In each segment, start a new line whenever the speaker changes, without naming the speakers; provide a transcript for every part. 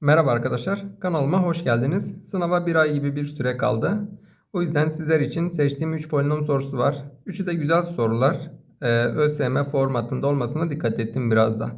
Merhaba arkadaşlar, kanalıma hoş geldiniz. Sınava bir ay gibi bir süre kaldı. O yüzden sizler için seçtiğim 3 polinom sorusu var. Üçü de güzel sorular. Ee, ÖSYM formatında olmasına dikkat ettim biraz da.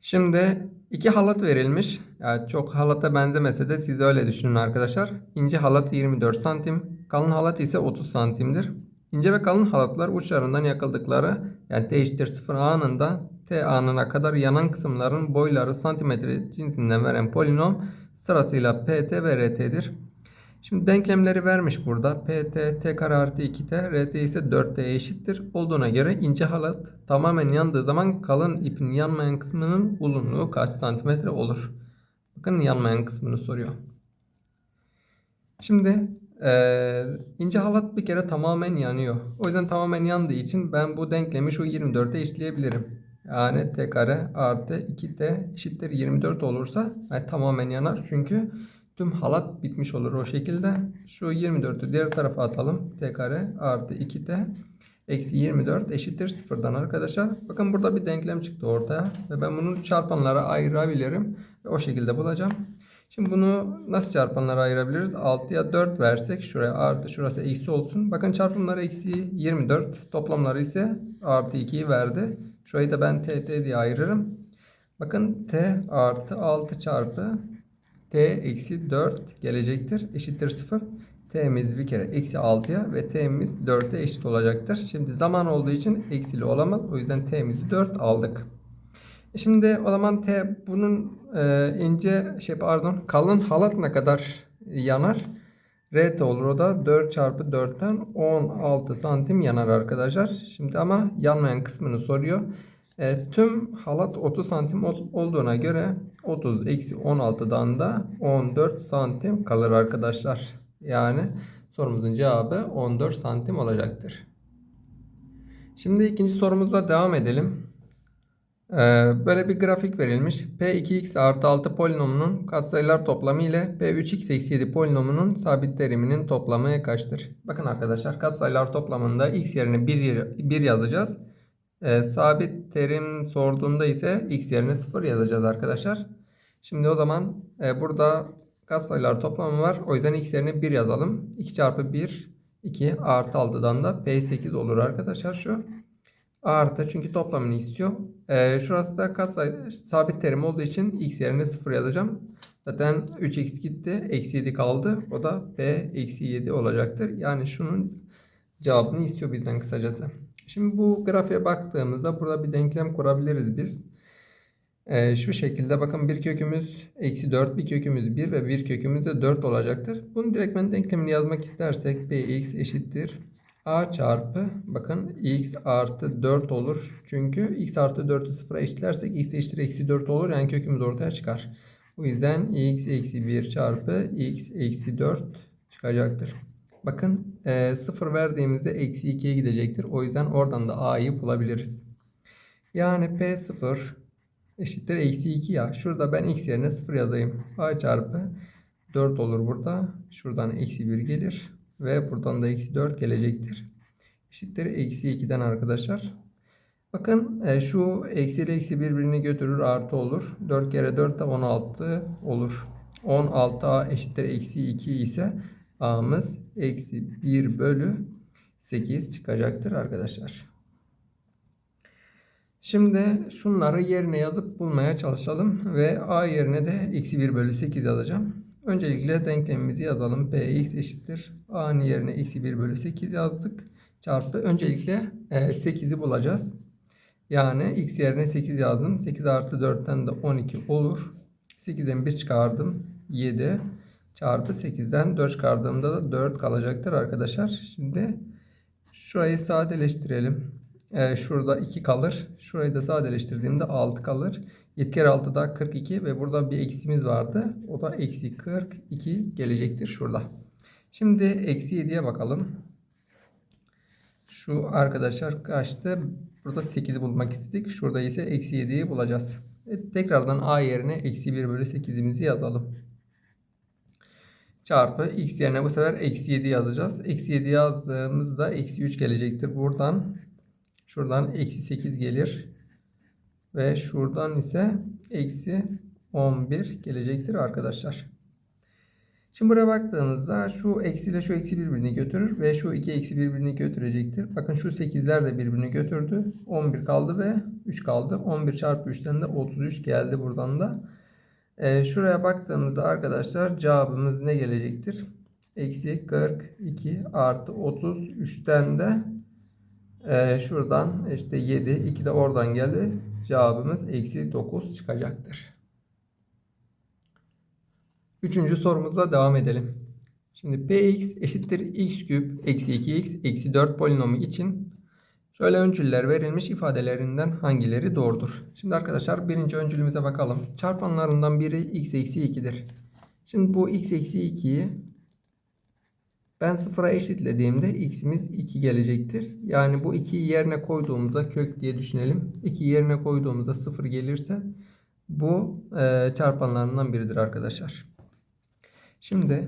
Şimdi iki halat verilmiş. Yani çok halata benzemese de siz öyle düşünün arkadaşlar. İnce halat 24 santim, kalın halat ise 30 santimdir. İnce ve kalın halatlar uçlarından yakıldıkları yani eşittir 0 anında T anına kadar yanan kısımların boyları santimetre cinsinden veren polinom sırasıyla PT ve RT'dir. Şimdi denklemleri vermiş burada. PT t kare artı 2t, RT ise 4t eşittir. Olduğuna göre ince halat tamamen yandığı zaman kalın ipin yanmayan kısmının uzunluğu kaç santimetre olur? Bakın yanmayan kısmını soruyor. Şimdi eee, ince halat bir kere tamamen yanıyor. O yüzden tamamen yandığı için ben bu denklemi şu 24'e eşitleyebilirim. Yani t kare artı 2t eşittir 24 olursa yani tamamen yanar. Çünkü tüm halat bitmiş olur o şekilde. Şu 24'ü diğer tarafa atalım. t kare artı 2t eksi 24 eşittir sıfırdan arkadaşlar. Bakın burada bir denklem çıktı ortaya. Ve ben bunu çarpanlara ayırabilirim. Ve o şekilde bulacağım. Şimdi bunu nasıl çarpanlara ayırabiliriz? 6'ya 4 versek şuraya artı şurası eksi olsun. Bakın çarpımları eksi 24. Toplamları ise artı 2'yi verdi. Şurayı da ben t t diye ayırırım. Bakın t artı 6 çarpı t eksi 4 gelecektir. Eşittir 0. t'miz bir kere eksi 6'ya ve t'miz 4'e eşit olacaktır. Şimdi zaman olduğu için eksili olamaz. O yüzden t'mizi 4 aldık. E Şimdi o zaman T bunun e, ince şey pardon kalın halat ne kadar yanar? RT olur o da 4 çarpı 4'ten 16 santim yanar arkadaşlar. Şimdi ama yanmayan kısmını soruyor. E, tüm halat 30 santim ol- olduğuna göre 30 eksi 16'dan da 14 santim kalır arkadaşlar. Yani sorumuzun cevabı 14 santim olacaktır. Şimdi ikinci sorumuzla devam edelim. Ee, Böyle bir grafik verilmiş. P2x artı 6 polinomunun katsayılar toplamı ile P3x eksi 7 polinomunun sabit teriminin toplamı kaçtır? Bakın arkadaşlar katsayılar toplamında x yerine 1, 1 yazacağız. Ee, sabit terim sorduğunda ise x yerine 0 yazacağız arkadaşlar. Şimdi o zaman e, burada katsayılar toplamı var. O yüzden x yerine 1 yazalım. 2 çarpı 1 2 artı 6'dan da P8 olur arkadaşlar şu. Artı çünkü toplamını istiyor. Ee, şurası da katsayı sabit terim olduğu için x yerine 0 yazacağım. Zaten 3x gitti. Eksi 7 kaldı. O da p eksi 7 olacaktır. Yani şunun cevabını istiyor bizden kısacası. Şimdi bu grafiğe baktığımızda burada bir denklem kurabiliriz biz. Ee, şu şekilde bakın bir kökümüz eksi 4, bir kökümüz 1 ve bir kökümüz de 4 olacaktır. Bunu direkt ben denklemini yazmak istersek px eşittir a çarpı bakın x artı 4 olur. Çünkü x artı 4'ü sıfıra eşitlersek x eşittir eksi 4 olur. Yani kökümüz ortaya çıkar. O yüzden x eksi 1 çarpı x eksi 4 çıkacaktır. Bakın e, 0 verdiğimizde eksi 2'ye gidecektir. O yüzden oradan da a'yı bulabiliriz. Yani p0 eşittir eksi 2 ya. Şurada ben x yerine 0 yazayım. a çarpı 4 olur burada. Şuradan eksi 1 gelir. Ve buradan da eksi 4 gelecektir. Eşittir eksi 2'den arkadaşlar. Bakın e, şu eksi ile eksi birbirini götürür artı olur. 4 kere 4 de 16 olur. 16a eşittir eksi 2 ise a'mız eksi 1 bölü 8 çıkacaktır arkadaşlar. Şimdi şunları yerine yazıp bulmaya çalışalım. Ve a yerine de eksi 1 bölü 8 yazacağım. Öncelikle denklemimizi yazalım. px eşittir. a'nın yerine eksi 1 bölü 8 yazdık. Çarpı öncelikle 8'i bulacağız. Yani x yerine 8 yazdım. 8 artı 4'ten de 12 olur. 8'den 1 çıkardım. 7 çarpı 8'den 4 çıkardığımda da 4 kalacaktır arkadaşlar. Şimdi şurayı sadeleştirelim. Ee, şurada 2 kalır. Şurayı da sadeleştirdiğimde 6 kalır. 7 kere 6 da 42 ve burada bir eksimiz vardı. O da eksi 42 gelecektir şurada. Şimdi eksi 7'ye bakalım. Şu arkadaşlar kaçtı? Burada 8'i bulmak istedik. Şurada ise eksi 7'yi bulacağız. E, tekrardan a yerine eksi 1 bölü 8'imizi yazalım. Çarpı x yerine bu sefer eksi 7 yazacağız. Eksi 7 yazdığımızda eksi 3 gelecektir. Buradan şuradan eksi 8 gelir. Ve şuradan ise eksi 11 gelecektir arkadaşlar. Şimdi buraya baktığımızda şu eksi ile şu eksi birbirini götürür ve şu iki eksi birbirini götürecektir. Bakın şu 8'ler de birbirini götürdü. 11 kaldı ve 3 kaldı. 11 çarpı 3'ten de 33 geldi buradan da. Ee, şuraya baktığımızda arkadaşlar cevabımız ne gelecektir? Eksi 42 artı 33'ten de e, şuradan işte 7 2 de oradan geldi. Cevabımız eksi 9 çıkacaktır. Üçüncü sorumuzla devam edelim. Şimdi px eşittir x küp eksi 2x eksi 4 polinomu için şöyle öncüller verilmiş ifadelerinden hangileri doğrudur? Şimdi arkadaşlar birinci öncülümüze bakalım. Çarpanlarından biri x eksi 2'dir. Şimdi bu x eksi 2'yi ben sıfıra eşitlediğimde x'imiz 2 gelecektir. Yani bu 2'yi yerine koyduğumuzda kök diye düşünelim. 2'yi yerine koyduğumuzda 0 gelirse bu e, çarpanlarından biridir arkadaşlar. Şimdi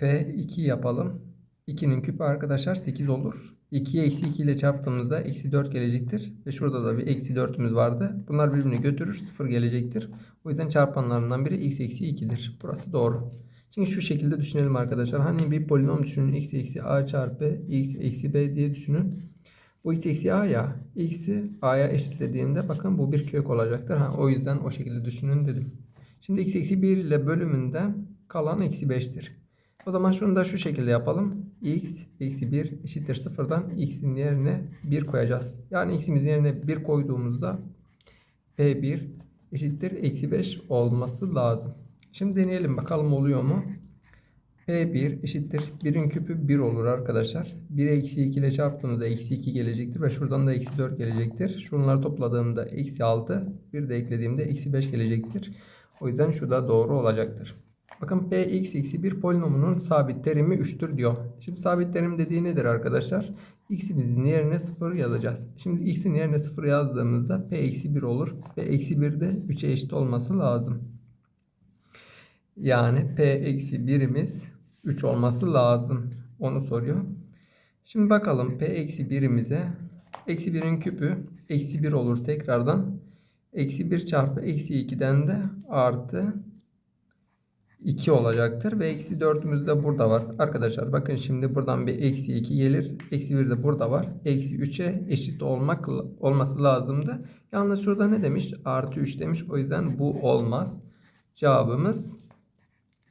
P2 yapalım. 2'nin küpü arkadaşlar 8 olur. 2'ye eksi 2 ile çarptığımızda eksi 4 gelecektir. Ve şurada da bir eksi 4'ümüz vardı. Bunlar birbirini götürür 0 gelecektir. O yüzden çarpanlarından biri x eksi 2'dir. Burası doğru. Şimdi şu şekilde düşünelim arkadaşlar. Hani bir polinom düşünün. x eksi a çarpı x eksi b diye düşünün. Bu x eksi a ya. x'i a'ya eşitlediğimde bakın bu bir kök olacaktır. Ha, o yüzden o şekilde düşünün dedim. Şimdi x eksi 1 ile bölümünden kalan eksi 5'tir. O zaman şunu da şu şekilde yapalım. x eksi 1 eşittir sıfırdan x'in yerine 1 koyacağız. Yani x'imizin yerine 1 koyduğumuzda p1 eşittir eksi 5 olması lazım. Şimdi deneyelim bakalım oluyor mu? P1 eşittir 1'in küpü 1 olur arkadaşlar. 1 eksi 2 ile çarptığımızda eksi 2 gelecektir ve şuradan da eksi 4 gelecektir. Şunları topladığımda eksi 6 bir de eklediğimde eksi 5 gelecektir. O yüzden şu da doğru olacaktır. Bakın px eksi 1 polinomunun sabit terimi 3'tür diyor. Şimdi sabit terim dediği nedir arkadaşlar? x'imizin yerine 0 yazacağız. Şimdi x'in yerine 0 yazdığımızda p eksi 1 olur. p eksi 1 de 3'e eşit olması lazım. Yani p eksi 1'imiz 3 olması lazım. Onu soruyor. Şimdi bakalım p eksi 1'imize. Eksi 1'in küpü eksi 1 olur tekrardan. Eksi 1 çarpı eksi 2'den de artı 2 olacaktır. Ve eksi 4'ümüz de burada var. Arkadaşlar bakın şimdi buradan bir eksi 2 gelir. Eksi 1 de burada var. Eksi 3'e eşit olmak olması lazımdı. Yalnız şurada ne demiş? Artı 3 demiş. O yüzden bu olmaz. Cevabımız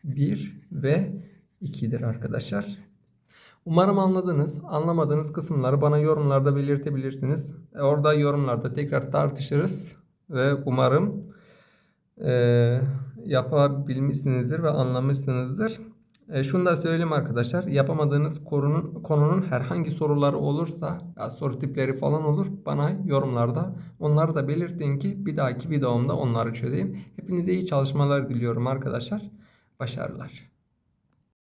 1 ve 2'dir arkadaşlar. Umarım anladınız. Anlamadığınız kısımları bana yorumlarda belirtebilirsiniz. E, Orada yorumlarda tekrar tartışırız. Ve umarım e, yapabilmişsinizdir ve anlamışsınızdır. E, şunu da söyleyeyim arkadaşlar. Yapamadığınız konunun, konunun herhangi soruları olursa, ya soru tipleri falan olur. Bana yorumlarda onları da belirtin ki bir dahaki videomda onları çözeyim. Hepinize iyi çalışmalar diliyorum arkadaşlar. Başarılar.